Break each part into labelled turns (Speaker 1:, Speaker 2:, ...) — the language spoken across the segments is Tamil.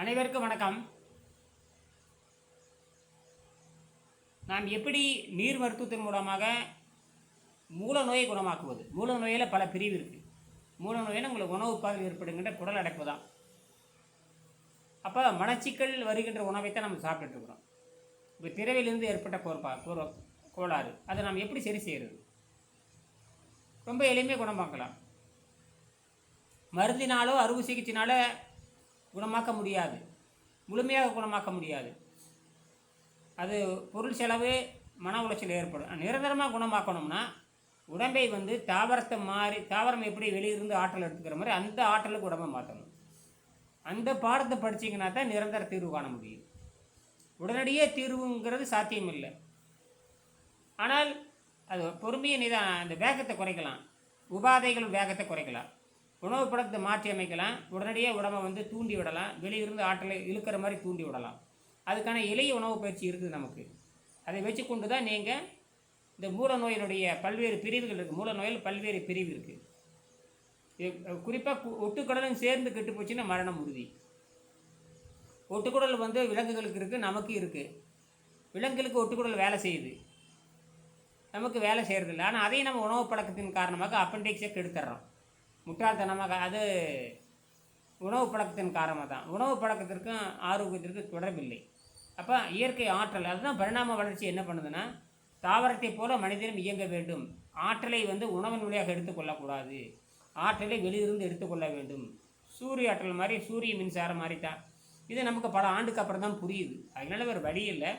Speaker 1: அனைவருக்கும் வணக்கம். நாம் எப்படி நீர் மருத்துவத்தின் மூலமாக மூல நோயை குணமாக்குவது? மூல நோயில் பல பிரிவு இருக்குது மூல நோயில் உங்களுக்கு உணவு பாதை ஏற்படுகின்ற குடல் அடைப்பு தான். அப்போ மலச்சிக்கல் வருகின்ற உணவைத்தான் நம்ம சாப்பிட்டுருக்குறோம் இப்போ திரவிலிருந்து ஏற்பட்ட கோர்பா கோர கோளாறு. அதை நாம் எப்படி சரி செய்கிறது ரொம்ப எளிமையாக குணமாக்கலாம். மருந்தினாலோ அறுவை சிகிச்சைனால குணமாக்க முடியாது. முழுமையாக குணமாக்க முடியாது. அது பொருள் செலவு மன உளைச்சல் ஏற்படும். நிரந்தரமாக குணமாக்கணும்னா உடம்பை வந்து தாவரத்தை மாறி தாவரம் எப்படி வெளியிருந்து ஆற்றல் எடுத்துக்கிற மாதிரி அந்த ஆற்றலுக்கு உடம்பை மாற்றணும். அந்த பாடத்தை படிச்சிங்கன்னா தான் நிரந்தர தீர்வு காண முடியும். உடனடியே தீர்வுங்கிறது சாத்தியம் இல்லை ஆனால் அது பொறுமையை நிதான் அந்த வேகத்தை குறைக்கலாம். உபாதைகள் வேகத்தை குறைக்கலாம். உணவு பழக்கத்தை மாற்றி அமைக்கலாம். உடனடியாக உடம்பை வந்து தூண்டி விடலாம். வெளியிருந்து ஆற்றலை இழுக்கிற மாதிரி தூண்டி விடலாம். அதுக்கான இளைய உணவு பயிற்சி இருக்குது நமக்கு. அதை வச்சு கொண்டு தான் நீங்கள் இந்த மூல நோயினுடைய பல்வேறு பிரிவுகள் இருக்குது மூல நோயில் பல்வேறு பிரிவு இருக்குது குறிப்பாக ஒட்டுக்கடலும் சேர்ந்து கெட்டு போச்சுன்னா மரணம் உறுதி. ஒட்டுக்குடல் வந்து விலங்குகளுக்கு இருக்குது நமக்கு இருக்குது விலங்குகளுக்கு ஒட்டுக்குடல் வேலை செய்யுது. நமக்கு வேலை செய்கிறதில்ல ஆனால் அதையும் நம்ம உணவு பழக்கத்தின் காரணமாக அப்பண்டிக்ஸை கெடுத்துட்றோம் முட்டாள்தனமாக அது உணவு பழக்கத்தின் காரணமாக தான் உணவு பழக்கத்திற்கும் ஆரோக்கியத்திற்கும் தொடர்பில்லை. அப்போ இயற்கை ஆற்றல் அதுதான் பரிணாம வளர்ச்சி என்ன பண்ணுதுன்னா தாவரத்தை போல மனிதனும் இயங்க வேண்டும். ஆற்றலை வந்து உணவின் வழியாக எடுத்துக்கொள்ளக்கூடாது ஆற்றலை வெளியிருந்து எடுத்துக்கொள்ள வேண்டும். சூரிய ஆற்றல் மாதிரி சூரிய மின்சாரம் மாதிரி தான் இது நமக்கு பல ஆண்டுக்கு அப்புறம் தான் புரியுது. அதனால வேறு வழி இல்லை.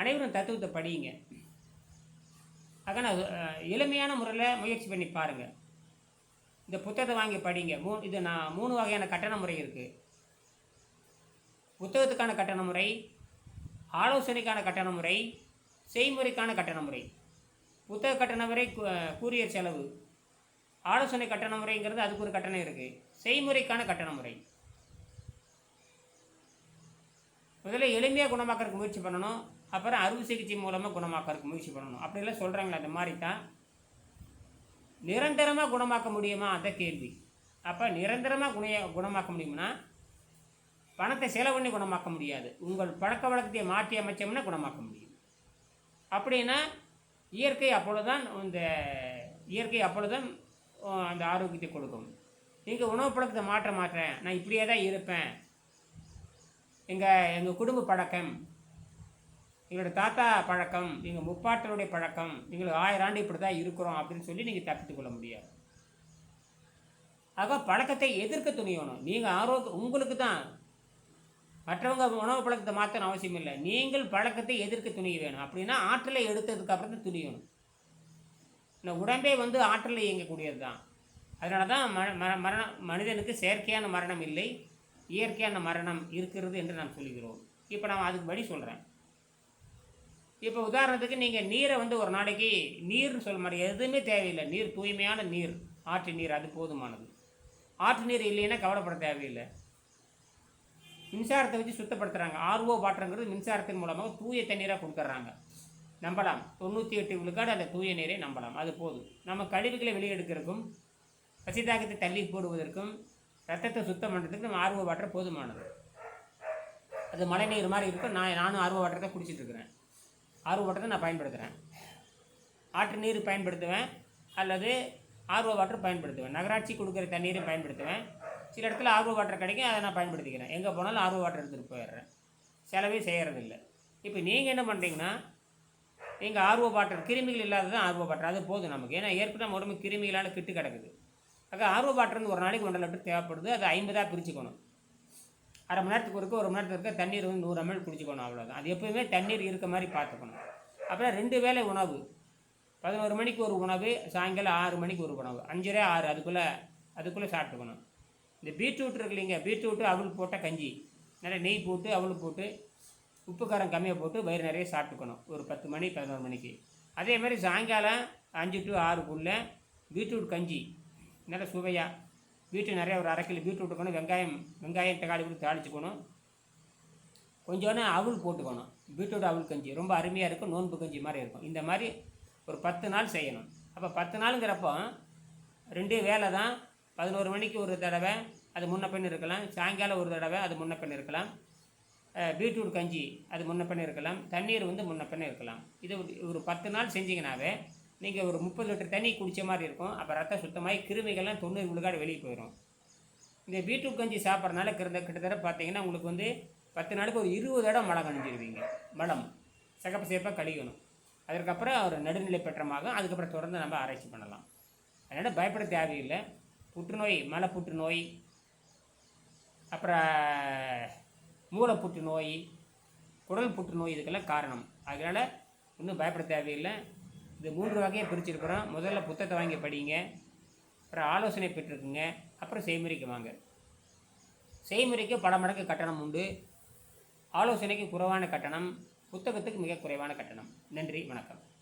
Speaker 1: அனைவரும் தத்துவத்தை படியுங்க. அதனால் எளிமையான முறையில் முயற்சி பண்ணி பாருங்கள் இந்த புத்தகத்தை வாங்கி படிங்க. மூ இது நான் மூணு வகையான கட்டண முறை இருக்குது புத்தகத்துக்கான கட்டண முறை ஆலோசனைக்கான கட்டண முறை செய்முறைக்கான கட்டண முறை. புத்தக கட்டண முறை கு- கூரியர் செலவு. ஆலோசனை கட்டண முறைங்கிறது அதுக்கு ஒரு கட்டணம் இருக்குது செய்முறைக்கான கட்டண முறை. முதல்ல எளிமையாக குணமாக்கறதுக்கு முயற்சி பண்ணணும். அப்புறம் அறுவை சிகிச்சை மூலமாக குணமாக்கறதுக்கு முயற்சி பண்ணணும். அப்படிலாம் சொல்கிறாங்களே அந்த மாதிரி தான். நிரந்தரமாக குணமாக்க முடியுமா? அந்த கேள்வி. அப்போ நிரந்தரமாக குணைய குணமாக்க முடியும்னா பணத்தை செலவு பண்ணி குணமாக்க முடியாது. உங்கள் பழக்க வழக்கத்தை மாற்றி அமைச்சோம்னா குணமாக்க முடியும். அப்படின்னா இயற்கை அப்பொழுதுதான் இந்த இயற்கை அப்பொழுதுதான் அந்த ஆரோக்கியத்தை கொடுக்கும். நீங்கள் உணவு பழக்கத்தை மாற்ற மாட்டேன். நான் இப்படியே தான் இருப்பேன். எங்கள் எங்கள் குடும்ப பழக்கம். எங்களோட தாத்தா பழக்கம் எங்கள் முப்பாட்டருடைய பழக்கம் எங்களுக்கு ஆயிரம் ஆண்டு இப்படி தான் இருக்கிறோம் அப்படின்னு சொல்லி நீங்கள் தப்பித்துக் கொள்ள முடியாது. ஆக பழக்கத்தை எதிர்க்க துணியணும். நீங்கள் ஆரோக்கியம் உங்களுக்கு தான். மற்றவங்க உணவு பழக்கத்தை மாற்றணும் அவசியம் இல்லை. நீங்கள் பழக்கத்தை எதிர்க்க துணிய வேணும். அப்படின்னா ஆற்றலை எடுத்ததுக்கு அப்புறம் தான் துணியணும். இந்த உடம்பே வந்து ஆற்றலை இயங்கக்கூடியது தான். அதனால தான் ம ம- மரணம் மனிதனுக்கு செயற்கையான மரணம் இல்லை இயற்கையான மரணம் இருக்கிறது என்று நாம் சொல்கிறோம். இப்போ நான் அதுக்கு படி சொல்கிறேன் இப்போ உதாரணத்துக்கு நீங்கள் நீரை வந்து ஒரு நாளைக்கு நீர்னு சொல்ல மாதிரி எதுவுமே தேவையில்லை. நீர் தூய்மையான நீர். ஆற்று நீர் அது போதுமானது. ஆற்று நீர் இல்லைன்னா கவலைப்பட தேவையில்லை. மின்சாரத்தை வச்சு சுத்தப்படுத்துகிறாங்க ஆர்ஓ வாட்டருங்கிறது மின்சாரத்தின் மூலமாக தூய தண்ணீராக கொடுத்துட்றாங்க நம்பலாம். தொண்ணூற்றி எட்டு விழுக்காடு அந்த தூய நீரை நம்பலாம். அது போதும். நம்ம கழிவுகளை வெளியெடுக்கிறதுக்கும் பசிதாகத்தை தள்ளி போடுவதற்கும் ரத்தத்தை சுத்தம் பண்ணுறதுக்கு நம்ம ஆர்வ வாட்டர் போதுமானது. அது மழை நீர் மாதிரி இருக்கும். நான் நானும் ஆர்வ வாட்டர் தான் இருக்கிறேன். ஆர்ஓ வாட்டரை நான் பயன்படுத்துகிறேன் ஆற்று நீர் பயன்படுத்துவேன் அல்லது ஆர்வ வாட்டர் பயன்படுத்துவேன். நகராட்சி கொடுக்குற தண்ணீரை பயன்படுத்துவேன். சில இடத்துல ஆர்ஓ வாட்டர் கிடைக்கும் அதை நான் பயன்படுத்திக்கிறேன். எங்கே போனாலும் ஆர்ஓ வாட்டர் எடுத்துகிட்டு போயிடுறேன். செலவே செய்கிறதில்ல இப்போ நீங்கள் என்ன பண்ணுறீங்கன்னா நீங்கள் ஆர்வ வாட்டர் கிருமிகள் இல்லாததான் ஆர்வ வாட்டர். அது போதும் நமக்கு. ஏன்னா ஏற்கனவே நம்ம உடம்பு கிருமிகளால் கிட்டு கிடக்குது. ஆக ஆர்வ வாட்டர்னு ஒரு நாளைக்கு ஒன்றரை லிட்டர் தேவைப்படுது. அது ஐம்பதாக பிரிச்சுக்கணும். அரை மணி நேரத்துக்கு ஒருக்க ஒரு மணி நேரத்துக்கு ஒருக்க தண்ணீர் வந்து நூறு ml குடிச்சுக்கணும் அவ்வளோதான் அது எப்போயுமே தண்ணீர் இருக்க மாதிரி பார்த்துக்கணும். அப்புறம் ரெண்டு வேளை உணவு. பதினோரு மணிக்கு ஒரு உணவு சாயங்காலம் ஆறு மணிக்கு ஒரு உணவு. அஞ்சரை ஆறு அதுக்குள்ளே அதுக்குள்ளே சாப்பிட்டுக்கணும். இந்த பீட்ரூட் இருக்கு இல்லைங்க பீட்ரூட்டு அவல் போட்ட கஞ்சி. நல்லா நெய் போட்டு அவள் போட்டு உப்பு காரம் கம்மியாக போட்டு வயிறு நிறைய சாப்பிட்டுக்கணும். ஒரு பத்து மணி பதினோரு மணிக்கு. அதே மாதிரி சாயங்காலம் அஞ்சு டு ஆறுக்குள்ளே பீட்ரூட் கஞ்சி. நல்லா சுவையாக பீட்ரூட் நிறைய ஒரு அரை கிலோ பீட்ரூட் இருக்கணும் வெங்காயம் வெங்காயம் தக்காளி போட்டு தாளிச்சுக்கணும் கொஞ்சோன்னு அவுள் போட்டுக்கணும். பீட்ரூட் அவுள் கஞ்சி ரொம்ப அருமையாக இருக்கும் நோன்பு கஞ்சி மாதிரி இருக்கும். இந்த மாதிரி ஒரு பத்து நாள் செய்யணும். அப்போ பத்து நாளுங்கிறப்போ ரெண்டே வேலை தான் பதினோரு மணிக்கு ஒரு தடவை அது முன்ன பின் இருக்கலாம் சாயங்காலம் ஒரு தடவை அது முன்ன பின் இருக்கலாம் பீட்ரூட் கஞ்சி அது முன்ன பின்ன இருக்கலாம் தண்ணீர் வந்து முன்ன பின்ன இருக்கலாம். இது ஒரு- ஒரு பத்து நாள் செஞ்சிங்கனாவே நீங்கள் ஒரு முப்பது லிட்டர் தண்ணி குடித்த மாதிரி இருக்கும். அப்போ ரத்தம் சுத்தமாகி கிருமிகள்லாம் தொண்ணூறு விழுக்காடு வெளியே போயிடும் இந்த பீட்ரூட் கஞ்சி சாப்பிட்றனால கிட்ட கிட்டத்தட்ட பார்த்தீங்கன்னா உங்களுக்கு வந்து பத்து நாளுக்கு ஒரு இருபது இடம் மலம் கணிஞ்சிருவீங்க மலம். சகப்பு சேப்பாக கழிக்கணும் அதற்கப்புறம் ஒரு நடுநிலை பெற்றமாக அதுக்கப்புறம் தொடர்ந்து நம்ம ஆராய்ச்சி பண்ணலாம். அதனால் பயப்பட தேவையில்லை. புற்றுநோய் மலை புற்றுநோய் அப்புறம் மூளை புற்றுநோய் குடல் புற்றுநோய் இதுக்கெல்லாம் காரணம். அதனால் ஒன்றும் பயப்பட தேவையில்லை. இது மூன்று வகையை பிரிச்சிருக்கிறோம். முதல்ல புத்தகத்தை வாங்கி படிங்க. அப்புறம் ஆலோசனை பெற்றுக்குங்க. அப்புறம் செய்முறைக்கு வாங்க. செய்முறைக்கு பல மடங்கு கட்டணம் உண்டு. ஆலோசனைக்கு குறைவான கட்டணம் புத்தகத்துக்கு மிக குறைவான கட்டணம். நன்றி வணக்கம்.